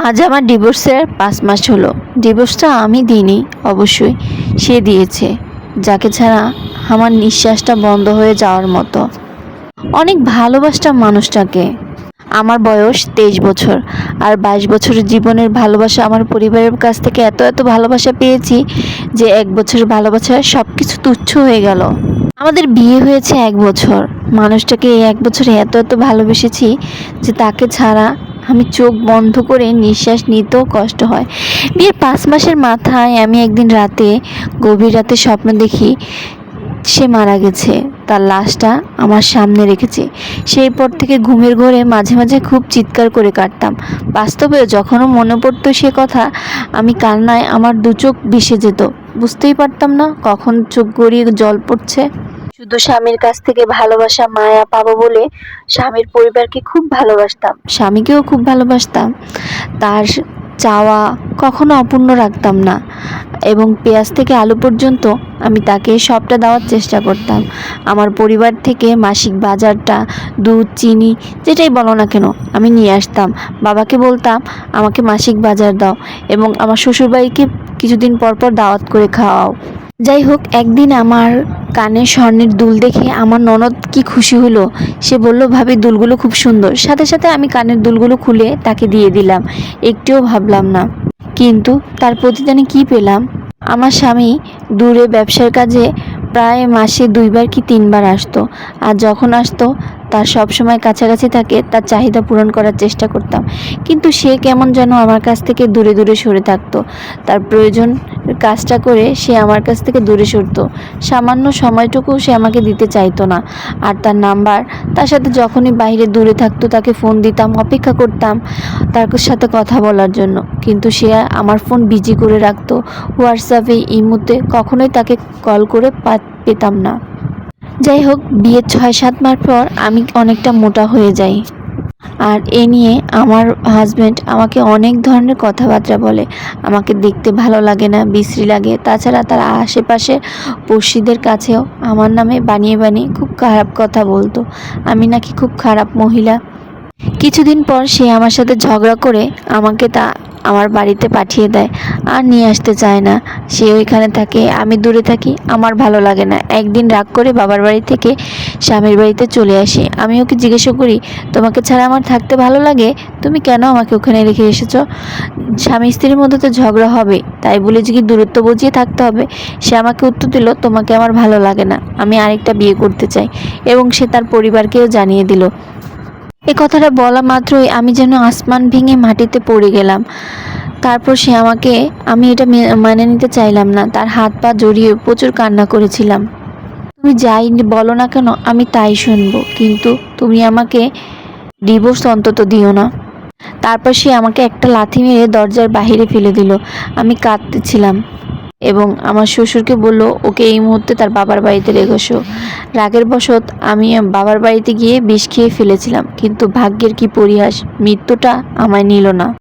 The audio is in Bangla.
আজ আমার ডিভোর্সের পাঁচ মাস হলো। ডিভোর্সটা আমি দিইনি, অবশ্যই। সে দিয়েছে। যাকে ছাড়া আমার নিঃশ্বাসটা বন্ধ হয়ে যাওয়ার মতো। অনেক ভালোবাসতাম মানুষটাকে। আমার বয়স তেইশ বছর। আর বাইশ বছরের জীবনের ভালোবাসা আমার পরিবারের কাছ থেকে এত এত ভালোবাসা পেয়েছি যে এক বছরের ভালোবাসা সব কিছু তুচ্ছ হয়ে গেল। আমাদের বিয়ে হয়েছে এক বছর। মানুষটাকে এই এক বছরে এত এত ভালোবেসেছি যে তাকে ছাড়া আমি চোখ বন্ধ করে নিঃশ্বাস নিতেও কষ্ট হয়। বিয়ের পাঁচ মাসের মাথায় আমি একদিন রাতে, গভীর রাতে স্বপ্ন দেখি, সে মারা গেছে। তার লাশটা আমার সামনে রেখেছে। সেই পর থেকে ঘুমের ঘরে মাঝে মাঝে খুব চিৎকার করে কাটতাম। বাস্তবে যখনও মনে পড়তো সে কথা, আমি কান্নায় আমার দু চোখ ভেসে যেত। বুঝতেই পারতাম না কখন চোখ গড়িয়ে জল পড়ছে। শুধু স্বামীর কাছ থেকে ভালোবাসা, মায়া পাবো বলে স্বামীর পরিবারকে খুব ভালোবাসতাম। স্বামীকেও খুব ভালোবাসতাম। তার চাওয়া কখনো অপূর্ণ রাখতাম না এবং পেঁয়াজ থেকে আলু পর্যন্ত আমি তাকে সবটা দেওয়ার চেষ্টা করতাম। আমার পরিবার থেকে মাসিক বাজারটা, দুধ, চিনি, যেটাই বলো না কেন, আমি নিয়ে আসতাম। বাবাকে বলতাম, আমাকে মাসিক বাজার দাও এবং আমার শ্বশুরবাড়িকে কিছুদিন পর পর দাওয়াত করে খাওয়াও। যাই হোক, একদিন আমার কানে স্বর্ণের দুল দেখে আমার ননদ কি খুশি হলো, সে বলল, ভাবি, দুলগুলো খুব সুন্দর। সাথে সাথে আমি কানের দুলগুলো খুলে তাকে দিয়ে দিলাম। একটুও ভাবলাম না। কিন্তু তার প্রতিদানে কি পেলাম? আমার স্বামী দূরে ব্যবসার কাজে প্রায় মাসে দুইবার কি তিনবার আসতো। আর যখন আসতো, তার সব সময় কাছাকাছি থাকে, তার চাহিদা পূরণ করার চেষ্টা করতাম। কিন্তু সে কেমন যেন আমার কাছ থেকে দূরে দূরে সরে থাকতো। তার প্রয়োজন কাজটা করে সে আমার কাছ থেকে দূরে সরতো। সামান্য সময়টুকু সে আমাকে দিতে চাইতো না। আর তার নাম্বার, তার সাথে যখনই বাইরে দূরে থাকতো তাকে ফোন দিতাম, অপেক্ষা করতাম তার সাথে কথা বলার জন্য। কিন্তু সে আমার ফোন বিজি করে রাখতো। হোয়াটসঅ্যাপে ইমোতে কখনোই তাকে কল করে পেতাম না। যাই হোক, বিয়ের ছয় সাত মাস পর আমি অনেকটা মোটা হয়ে যাই। আর এ নিয়ে আমার হাজব্যান্ড আমাকে অনেক ধরনের কথাবার্তা বলে। আমাকে দেখতে ভালো লাগে না, বিশ্রী লাগে। তাছাড়া তার আশেপাশে পড়শিদের কাছেও আমার নামে বানিয়ে বানিয়ে খুব খারাপ কথা বলতো। আমি নাকি খুব খারাপ মহিলা। কিছুদিন পর সে আমার সাথে ঝগড়া করে আমাকে তা আমার বাড়িতে পাঠিয়ে দেয়, আর নিয়ে আসতে চায় না। সে ওইখানে থাকে, আমি দূরে থাকি, আমার ভালো লাগে না। একদিন রাগ করে বাবার বাড়ি থেকে স্বামীর বাড়িতে চলে আসি। আমি ওকে জিজ্ঞাসা করি, তোমাকে ছাড়া আমার থাকতে ভালো লাগে? তুমি কেন আমাকে ওখানে রেখে এসেছ? স্বামী স্ত্রীর মধ্যে তো ঝগড়া হবে, তাই বলে যে কি দূরত্ব বুঝিয়ে থাকতে হবে। সে আমাকে উত্তর দিল, তোমাকে আমার ভালো লাগে না। আমি আরেকটা বিয়ে করতে চাই। এবং সে তার পরিবারকেও জানিয়ে দিল। এ কথাটা বলা মাত্রই আমি যেন আসমান ভেঙে মাটিতে পড়ে গেলাম। তারপর সে আমাকে, আমি এটা মে- মানে নিতে চাইলাম না, তার হাত পা জড়িয়ে প্রচুর কান্না করেছিলাম। তুমি যাই বলো না কেন, আমি তাই শুনব, কিন্তু তুমি আমাকে ডিভোর্স অন্তত দিও না। তারপর সে আমাকে একটা লাথি মেরে দরজার বাইরে ফেলে দিল। আমি কাঁদতেছিলাম। এবং আমার শ্বশুরকে বলল, ওকে এই মুহূর্তে তার বাবার বাড়িতে রেখেছো রাগের বশত আমি বাবার বাড়িতে গিয়ে বিষ খেয়ে ফেলেছিলাম, কিন্তু ভাগ্যের কি পরিহাস, মৃত্যুটা আমায় নিল না।